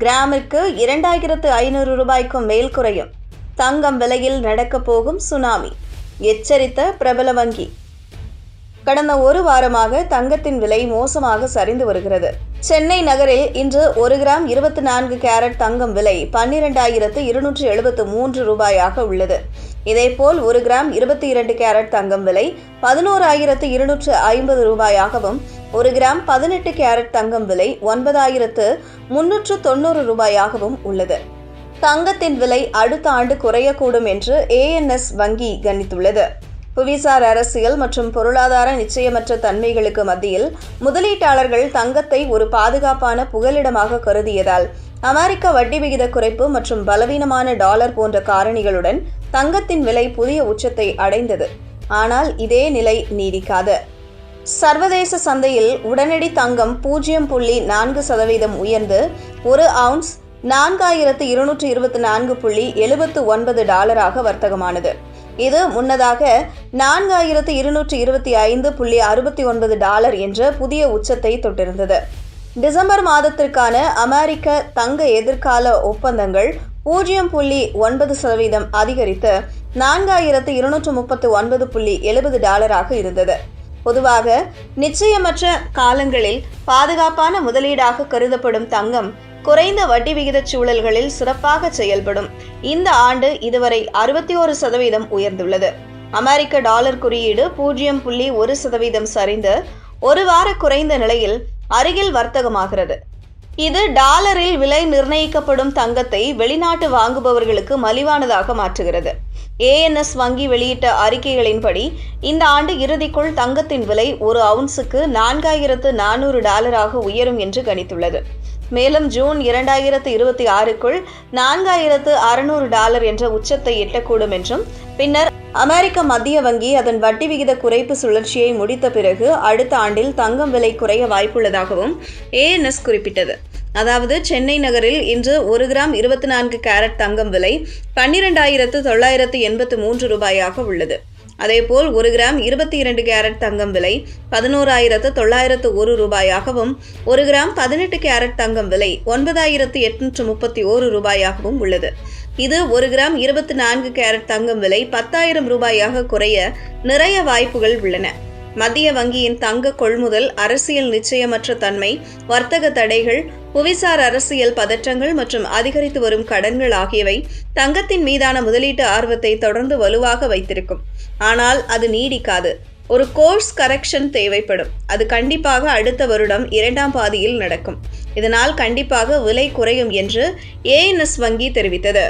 கிராமிற்கு இரண்டாயிரத்து ஐநூறு ரூபாய்க்கும் மேல் குறையும். தங்கம் விலையில் நடக்கப் போகும் சுனாமி. எச்சரித்த பிரபல வங்கி. கடந்த ஒரு வாரமாக தங்கத்தின் விலை மோசமாக சரிந்து வருகிறது. சென்னை நகரில் இன்று ஒரு கிராம் இருபத்தி நான்கு கேரட் தங்கம் விலை பன்னிரெண்டாயிரத்து இருநூற்று எழுபத்து மூன்று ரூபாயாக உள்ளது. இதேபோல் ஒரு கிராம் இருபத்தி இரண்டு கேரட் தங்கம் விலை பதினோராயிரத்து இருநூற்று ஐம்பது ரூபாயாகவும் ஒரு கிராம் பதினெட்டு கேரட் தங்கம் விலை ஒன்பதாயிரத்து முன்னூற்று தொண்ணூறு ரூபாயாகவும் உள்ளது. தங்கத்தின் விலை அடுத்த ஆண்டு குறையக்கூடும் என்று ஏஎன்எஸ் வங்கி கணித்துள்ளது. புவிசார் அரசியல் மற்றும் பொருளாதார நிச்சயமற்ற தன்மைகளுக்கு மத்தியில் முதலீட்டாளர்கள் தங்கத்தை ஒரு பாதுகாப்பான புகலிடமாக கருதியதால் அமெரிக்க வட்டி விகித குறைப்பு மற்றும் பலவீனமான டாலர் போன்ற காரணிகளுடன் தங்கத்தின் விலை புதிய உச்சத்தை அடைந்தது. ஆனால் இதே நிலை நீடிக்காது. சர்வதேச சந்தையில் உடனடி தங்கம் பூஜ்ஜியம் புள்ளி நான்கு சதவீதம் உயர்ந்து ஒரு அவுன்ஸ் நான்காயிரத்து இருநூற்று இருபத்தி நான்கு புள்ளி எழுபத்து ஒன்பது டாலராக வர்த்தகமானது. இது முன்னதாக நான்காயிரத்து இருநூற்று இருபத்தி ஐந்து புள்ளி அறுபத்தி ஒன்பது டாலர் என்ற புதிய உச்சத்தை தொட்டிருந்தது. டிசம்பர் மாதத்திற்கான அமெரிக்க தங்க எதிர்கால ஒப்பந்தங்கள் பூஜ்ஜியம் புள்ளி ஒன்பது சதவீதம் அதிகரித்து நான்காயிரத்து இருநூற்று முப்பத்து ஒன்பது புள்ளி எழுபது டாலராக இருந்தது. பொதுவாக நிச்சயமற்ற காலங்களில் பாதுகாப்பான முதலீடாக கருதப்படும் தங்கம் குறைந்த வட்டி விகிதச் சூழல்களில் சிறப்பாக செயல்படும். இந்த ஆண்டு இதுவரை அறுபத்தி ஒரு சதவீதம் உயர்ந்துள்ளது. அமெரிக்க டாலர் குறியீடு பூஜ்ஜியம் புள்ளி ஒரு சதவீதம் சரிந்து ஒரு வார குறைந்த நிலையில் அருகில் வர்த்தகமாகிறது. இது டாலரில் விலை நிர்ணயிக்கப்படும் தங்கத்தை வெளிநாட்டு வாங்குபவர்களுக்கு மலிவானதாக மாற்றுகிறது. ஏஎன்எஸ் வங்கி வெளியிட்ட அறிக்கைகளின்படி இந்த ஆண்டு இறுதிக்குள் தங்கத்தின் விலை ஒரு அவுன்ஸுக்கு நான்காயிரத்து நானூறு டாலராக உயரும் என்று கணித்துள்ளது. மேலும் ஜூன் இரண்டாயிரத்து இருபத்தி ஆறுக்குள் நான்காயிரத்து அறுநூறு டாலர் என்ற உச்சத்தை எட்டக்கூடும் என்றும் பின்னர் அமெரிக்க மத்திய வங்கி அதன் வட்டி விகித குறைப்பு சுழற்சியை முடித்த பிறகு அடுத்த ஆண்டில் தங்கம் விலை குறைய வாய்ப்புள்ளதாகவும் ஏஎன்எஸ் குறிப்பிட்டது. அதாவது சென்னை நகரில் இன்று ஒரு கிராம் இருபத்தி நான்கு கேரட் தங்கம் விலை பன்னிரெண்டாயிரத்து தொள்ளாயிரத்து எண்பத்து மூன்று ரூபாயாக உள்ளது. அதேபோல் ஒரு கிராம் இருபத்தி இரண்டு கேரட் தங்கம் விலை பதினோராயிரத்து தொள்ளாயிரத்து ஒரு ரூபாயாகவும் ஒரு கிராம் பதினெட்டு கேரட் தங்கம் விலை ஒன்பதாயிரத்து எட்நூற்று முப்பத்தி ஓரு ரூபாயாகவும் உள்ளது. இது ஒரு கிராம் இருபத்தி நான்கு கேரட் தங்கம் விலை பத்தாயிரம் ரூபாயாக குறைய நிறைய வாய்ப்புகள் உள்ளன. மத்திய வங்கியின் தங்க கொள்முதல் அரசியல் நிச்சயமற்ற தன்மை வர்த்தக தடைகள் புவிசார் அரசியல் பதற்றங்கள் மற்றும் அதிகரித்து வரும் கடன்கள் ஆகியவை தங்கத்தின் மீதான முதலீட்டு ஆர்வத்தை தொடர்ந்து வலுவாக வைத்திருக்கும். ஆனால் அது நீடிக்காது. ஒரு கோர்ஸ் கரெக்ஷன் தேவைப்படும். அது கண்டிப்பாக அடுத்த வருடம் இரண்டாம் பாதியில் நடக்கும். இதனால் கண்டிப்பாக விலை குறையும் என்று ஏஎன்எஸ் வங்கி தெரிவித்தது.